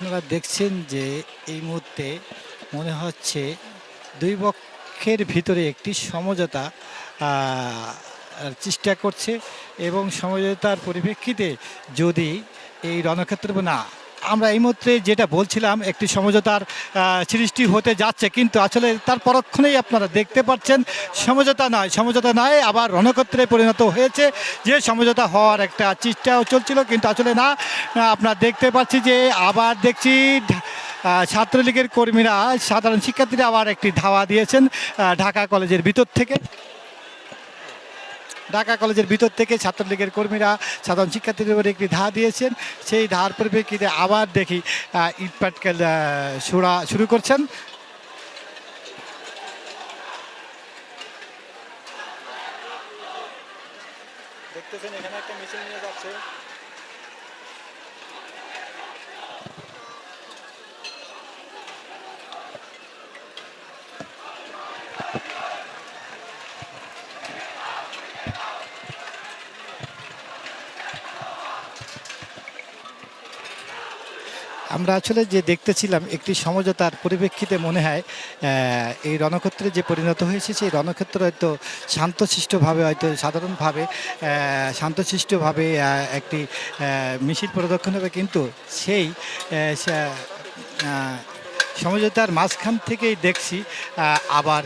আপনারা দেখছেন যে এই মুহূর্তে মনে হচ্ছে দুই পক্ষের ভিতরে একটি সমঝোতা চেষ্টা করছে এবং সমঝোতার পরিপ্রেক্ষিতে যদি এই রণক্ষেত্র না আমরা এই মুহূর্তে যেটা বলছিলাম, একটি সমঝোতার সৃষ্টি হতে যাচ্ছে। কিন্তু আসলে তার পরক্ষণেই আপনারা দেখতে পাচ্ছেন, সমঝোতা নয় সমঝোতা নয়, আবার রণক্ষেত্রে পরিণত হয়েছে। যে সমঝোতা হওয়ার একটা চেষ্টাও চলছিল, কিন্তু আসলে না, আপনারা দেখতে পাচ্ছি যে আবার দেখছি ছাত্রলীগের কর্মীরা, সাধারণ শিক্ষার্থীরা আবার একটি ধাওয়া দিয়েছেন ঢাকা কলেজের ভিতর থেকে। ঢাকা কলেজের ভিতর থেকে ছাত্রলীগের কর্মীরা সাধারণ শিক্ষার্থীদের উপরে একটি ধা দিয়েছেন। সেই ধার পরিপ্রেক্ষিতে আবার দেখি ইটপাটকেল ইট পাটকেল ছোড়া শুরু করছেন। দেখতেছেন, এখানে একটা মেশিন নিয়ে যাচ্ছে। আমরা আসলে যে দেখতেছিলাম একটি সমঝোতার পরিপ্রেক্ষিতে মনে হয় এই রণক্ষেত্রে যে পরিণত হয়েছে, সেই রণক্ষেত্র হয়তো শান্তশিষ্টভাবে, হয়তো সাধারণভাবে শান্তশিষ্টভাবে একটি মিছিল প্রদক্ষিণ হবে। কিন্তু সেই সমঝোতার মাঝখান থেকেই দেখছি আবার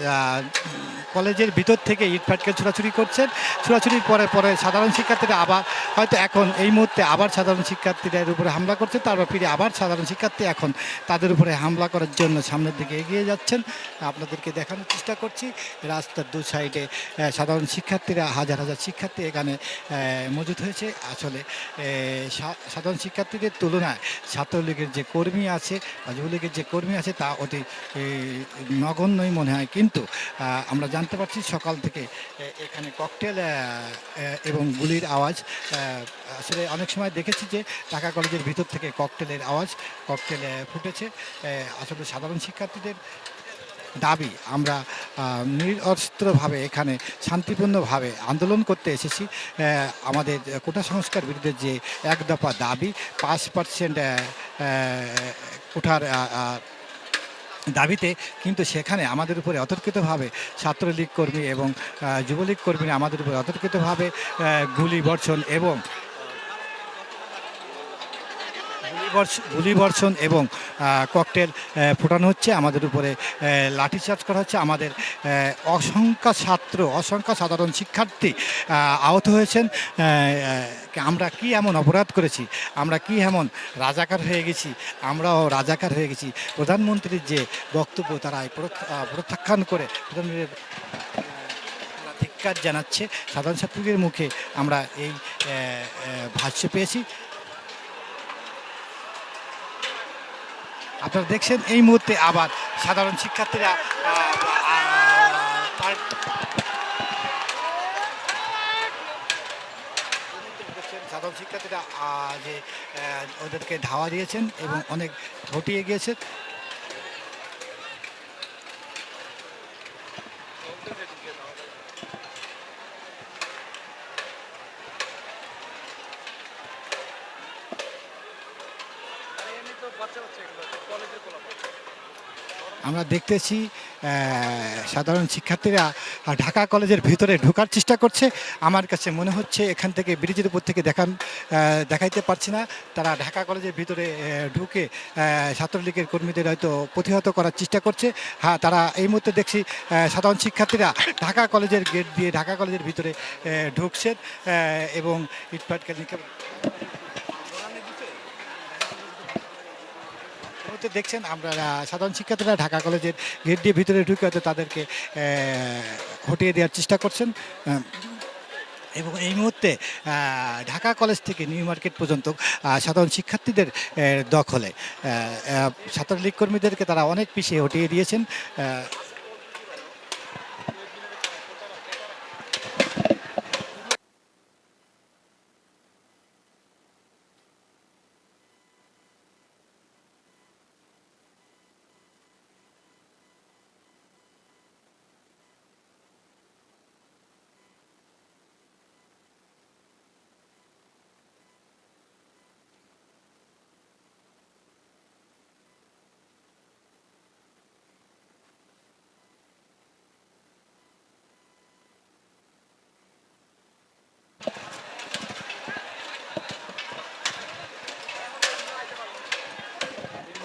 কলেজের ভিতর থেকে ইট ফাটকেল ছোড়াছুড়ি করছেন। ছোড়াছুড়ির পরে পরে সাধারণ শিক্ষার্থীরা আবার, হয়তো এখন এই মুহূর্তে আবার সাধারণ শিক্ষার্থীদের উপরে হামলা করছে, তারপর ফিরে আবার সাধারণ শিক্ষার্থী এখন তাদের উপরে হামলা করার জন্য সামনের দিকে এগিয়ে যাচ্ছেন। আপনাদেরকে দেখানোর চেষ্টা করছি, রাস্তার দু সাইডে সাধারণ শিক্ষার্থীরা, হাজার হাজার শিক্ষার্থী এখানে মজুদ হয়েছে। আসলে সাধারণ শিক্ষার্থীদের তুলনায় ছাত্রলীগের যে কর্মী আছে যুবলীগের যে কর্মী তা অতি নগণ্যই মনে হয়। কিন্তু আমরা জানতে পারছি সকাল থেকে এখানে ককটেল এবং গুলির আওয়াজ। আসলে অনেক সময় দেখেছি যে, ঢাকা কলেজের ভিতর থেকে ককটেলের আওয়াজ, ককটেল ফুটেছে। আসলে সাধারণ শিক্ষার্থীদের দাবি, আমরা নিরস্ত্রভাবে এখানে শান্তিপূর্ণভাবে আন্দোলন করতে এসেছি। আমাদের কোটা সংস্কার বিরুদ্ধে যে এক দফা দাবি, পাঁচ পার্সেন্ট কোঠার দাবিতে কিন্তু সেখানে আমাদের উপরে অতর্কিতভাবে ছাত্রলীগ কর্মী এবং যুবলীগ কর্মীরা আমাদের উপরে অতর্কিতভাবে গুলি বর্ষণ এবং গুলিবর্ষ- গুলিবর্ষণ এবং ককটেল ফোটানো হচ্ছে। আমাদের উপরে লাঠিচার্জ করা হচ্ছে। আমাদের অসংখ্য ছাত্র, অসংখ্য সাধারণ শিক্ষার্থী আহত হয়েছেন। আমরা কি এমন অপরাধ করেছি? আমরা কি এমন রাজাকার হয়ে গেছি? আমরাও রাজাকার হয়ে গেছি। প্রধানমন্ত্রীর যে বক্তব্য, তারা প্রত্যাখ্যান করে ধিক্কার জানাচ্ছে। সাধারণ ছাত্রীদের মুখে আমরা এই ভাষ্য পেয়েছি। আপনারা দেখছেন এই মুহূর্তে আবার সাধারণ শিক্ষার্থীরা সাধারণ শিক্ষার্থীরা যে ওদেরকে ধাওয়া দিয়েছেন এবং অনেক ঘটিয়ে গিয়েছে আমরা দেখতেছি সাধারণ শিক্ষার্থীরা ঢাকা কলেজের ভিতরে ঢোকার চেষ্টা করছে। আমার কাছে মনে হচ্ছে এখান থেকে ব্রিজের উপর থেকে দেখান দেখাইতে পারছি না। তারা ঢাকা কলেজের ভিতরে ঢুকে ছাত্রলীগের কর্মীদের হয়তো প্রতিহত করার চেষ্টা করছে। হ্যাঁ তারা এই মুহূর্তে দেখছি সাধারণ শিক্ষার্থীরা ঢাকা কলেজের গেট দিয়ে, ঢাকা কলেজের ভিতরে ঢুকছেন এবং ইটপাটকে নিক্ষেপ এই মুহূর্তে দেখছেন, আমরা সাধারণ শিক্ষার্থীরা ঢাকা কলেজের গেট দিয়ে ভিতরে ঢুকে হয়তো তাদেরকে হটিয়ে দেওয়ার চেষ্টা করছেন। এবং এই মুহূর্তে ঢাকা কলেজ থেকে নিউ মার্কেট পর্যন্ত সাধারণ শিক্ষার্থীদের দখলে। ছাত্রলীগ কর্মীদেরকে তারা অনেক পিছিয়ে হটিয়ে দিয়েছেন।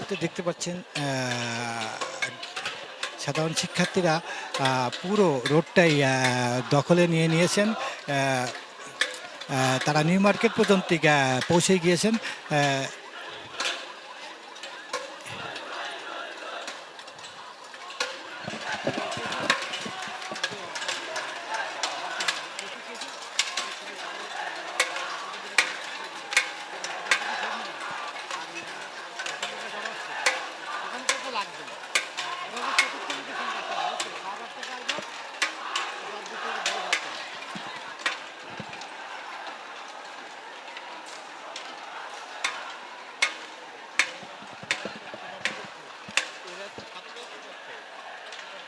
মুহূর্তে দেখতে পাচ্ছেন সাধারণ শিক্ষার্থীরা পুরো রোডটাই দখলে নিয়ে নিয়েছেন। তারা নিউ মার্কেট পর্যন্ত পৌঁছে গিয়েছেন।